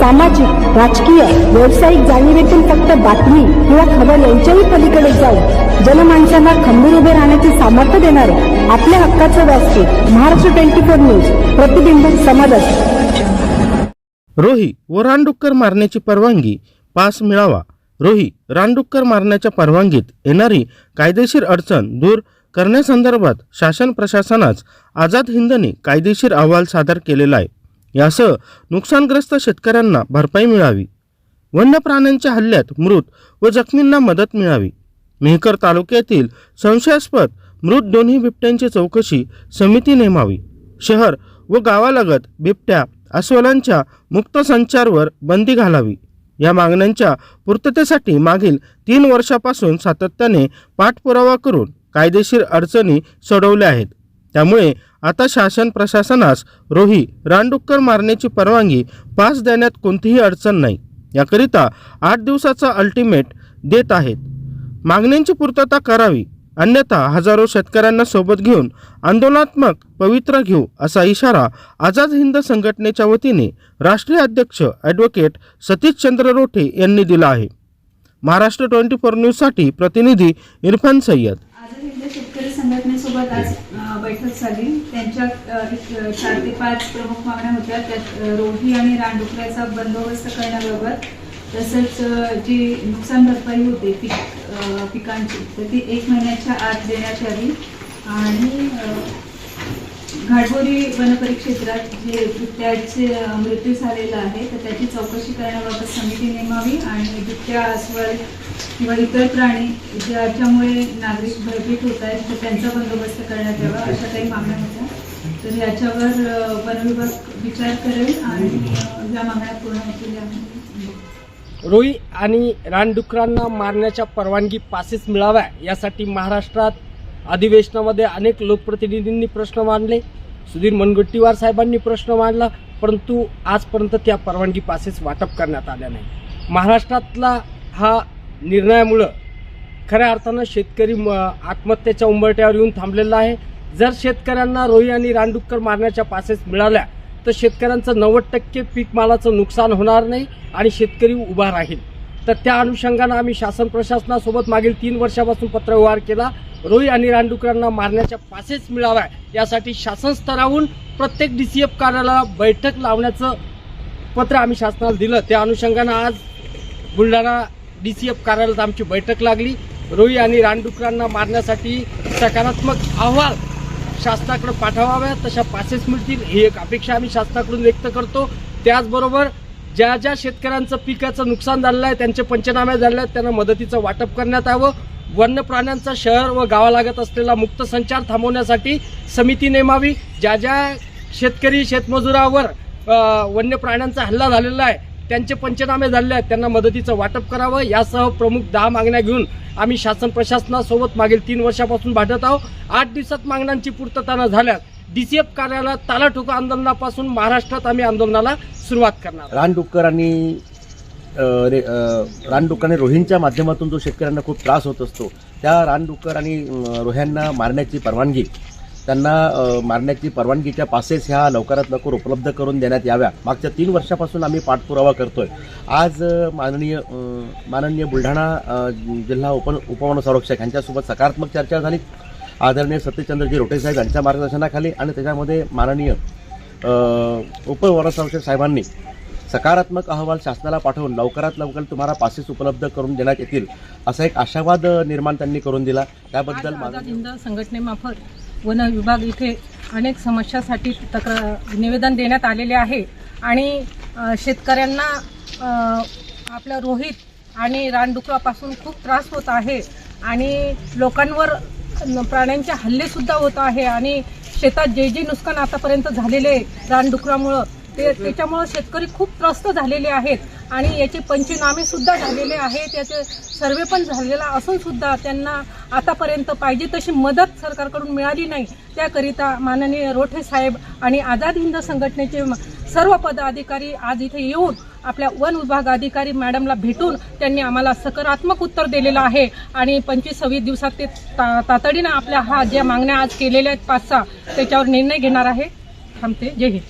सामाजिक राजकीय व्यावसायिक जाणीवेतून फक्त बातमी किंवा खबर यांच्याही पलीकडे जाऊन जनमानसांना खंबीर उभे राहण्याचे सामर्थ्य देणारे आपल्या हक्काचं व्यासपीठ महाराष्ट्र ट्वेंटी फोर न्यूज प्रतिबिंब समाजात रोही व रानडुक्कर मारण्याची परवानगी पास मिळावा. रोही रानडुक्कर मारण्याच्या परवानगीत येणारी कायदेशीर अडचण दूर करण्यासंदर्भात शासन प्रशासनास आझाद हिंदने कायदेशीर अहवाल सादर केलेला आहे. यासह नुकसानग्रस्त शेतकऱ्यांना भरपाई मिळावी. वन्य प्राण्यांच्या हल्ल्यात मृत व जखमींना मदत मिळावी. मेहकर तालुक्यातील संशयास्पद मृत दोन्ही बिबट्यांची चौकशी समिती नेमावी. शहर व गावालगत बिबट्या अस्वलांच्या मुक्त संचारवर बंदी घालावी. या मागण्यांच्या पूर्ततेसाठी मागील तीन वर्षापासून सातत्याने पाठपुरावा करून कायदेशीर अडचणी सोडवल्या आहेत. त्यामुळे आता शासन प्रशासनास रोही रानडुक्कर मारण्याची परवानगी पास देण्यात कोणतीही अडचण नाही. याकरिता आठ दिवसाचा अल्टिमेट देत आहेत. मागण्यांची पूर्तता करावी अन्यथा हजारो शेतकऱ्यांना सोबत घेऊन आंदोलनात्मक पवित्रा घेऊ असा इशारा आझाद हिंद संघटनेच्या वतीने राष्ट्रीय अध्यक्ष ॲडव्होकेट सतीशचंद्र रोठे यांनी दिला आहे. महाराष्ट्र ट्वेंटी फोर न्यूजसाठी प्रतिनिधी इरफान सय्यद. बैठक झाली. त्यांच्या चार ते पाच प्रमुख मागण्या होत्या. त्यात अ, रोही आणि रानडुकऱ्याचा बंदोबस्त करण्याबाबत तसंच जी नुकसान भरपाई होते पीक पिकांची तर ती एक महिन्याच्या आत देण्यात यावी आणि घाटबोरी वनपरिक्षेत्रात जे बिबट्याचे मृत्यू झालेला आहे तर त्याची चौकशी करण्याबाबत समिती नेमावी आणि बिबट्या अस्वल किंवा इतर प्राणी ज्याच्यामुळे नागरिक भयभीत होत आहेत तर त्यांचा बंदोबस्त करण्यात यावा अशा काही मागण्या होत्या. तर याच्यावर अ, वनविभाग विचार करेल आणि या मागण्या पूर्ण होतील रोई आणि रानडुकरांना मारण्याच्या परवानगी पासेस मिळाव्या यासाठी महाराष्ट्रात अधिवेशनामध्ये अनेक लोकप्रतिनिधींनी प्रश्न मांडले. सुधीर मुनगंटीवार साहेबांनी प्रश्न मांडला परंतु आजपर्यंत त्या परवानगी पासेस वाटप करण्यात आल्या नाही. महाराष्ट्रातला हा निर्णयामुळं खऱ्या अर्थानं शेतकरी म- आत्महत्येच्या उंबरट्यावर येऊन थांबलेला आहे. जर शेतकऱ्यांना रोही आणि रानडुक्कर मारण्याच्या पासेस मिळाल्या तर शेतकऱ्यांचं नव्वद टक्के पीक मालाचं नुकसान होणार नाही आणि शेतकरी उभा राहील. तर त्या अनुषंगानं आम्ही शासन प्रशासनासोबत मागील तीन वर्षापासून पत्रव्यवहार केला. रोही आणि रानडुकरांना मारण्याच्या पासेस मिळाव्या यासाठी शासन स्तरावरून प्रत्येक डी सी एफ कार्यालयाला बैठक लावण्याचं पत्र आम्ही शासनाला दिलं. त्या अनुषंगानं आज बुलढाणा डी सी एफ कार्यालयात आमची बैठक लागली. रोई आणि रानडुकरांना मारण्यासाठी सकारात्मक अहवाल शासनाकडे पाठवाव्या तशा पासेस मिळतील ही एक अपेक्षा आम्ही शासनाकडून व्यक्त करतो. त्याचबरोबर ज्या ज्या शेतकऱ्यांचं पिकाचं नुकसान झालेलं आहे त्यांचे पंचनामे झाले आहेत त्यांना मदतीचं वाटप करण्यात यावं. वन्य प्राण्यांचा शहर व गावालागत असलेला मुक्त संचार थांबवण्यासाठी समिती नेमावी. ज्या ज्या शेतकरी शेतमजुरावर वन्य प्राण्यांचा हल्ला झालेला आहे त्यांचे पंचनामे झालेले आहेत. त्यांना मदतीचं वाटप करावं. यासह प्रमुख दहा मागण्या घेऊन आम्ही शासन प्रशासनासोबत मागील तीन वर्षापासून भाटत आहोत. आठ दिवसात मागण्यांची पूर्तता न झाल्यास एफ कार्यालयात ताला ठोका आंदोलनापासून महाराष्ट्रात आम्ही आंदोलनाला सुरुवात करणार रानडुक्कर आणि रे रानडुक्कर आणि रोहींच्या माध्यमातून जो शेतकऱ्यांना खूप त्रास होत असतो त्या रानडुक्कर आणि रोह्यांना मारण्याची परवानगी त्यांना मारण्याची परवानगीच्या पासेस ह्या लवकरात लवकर उपलब्ध करून देण्यात याव्या. मागच्या तीन वर्षापासून आम्ही पाठपुरावा करतोय. आज माननीय माननीय बुलढाणा जिल्हा उप उपवन संरक्षक यांच्यासोबत सकारात्मक चर्चा झाली. आदरणीय सत्यचंद्रजी रोटे साहेब यांच्या मार्गदर्शनाखाली आणि त्याच्यामध्ये माननीय अ, उपवनसंरक्षक साहेबांनी सकारात्मक अहवाल शासनाला पाठवून लवकरात लवकर तुम्हाला पासेस उपलब्ध करून देण्यात येतील असा एक आशावाद निर्माण त्यांनी करून दिला. त्याबद्दल संघटनेमार्फत वन विभाग इथे अनेक समस्यासाठी तक्रार निवेदन देण्यात आलेले आहे. आणि शेतकऱ्यांना आपल्या रोहित आणि रानडुकरापासून खूप त्रास होत आहे. आणि लोकांवर प्राण्यांचे हल्लेसुद्धा होत आहे. आणि शेतात जे जे नुकसान आतापर्यंत झालेले रानडुकरामुळं ते त्याच्यामुळं शेतकरी खूप त्रस्त झालेले आहेत. आणि याचे पंचनामे सुद्धा झालेले आहेत. याचे सर्वे पण झालेला असून सुद्धा त्यांना आतापर्यंत पाहिजे तशी मदत सरकारकडून मिळाली नाही. त्याकरिता माननीय रोठे साहेब आणि आझाद हिंद संघटनेचे सर्व पदाधिकारी आज इथे येऊन आपल्या वन विभाग अधिकारी मॅडमला भेटून त्यांनी आम्हाला सकारात्मक उत्तर दिलेलं आहे. आणि पंचवीस सव्वीस दिवसात ते ता- तातडीनं आपल्या हा ज्या मागण्या आज केलेल्या आहेत पाच सहा त्याच्यावर निर्णय घेणार आहे. थांबते. जय हिंद.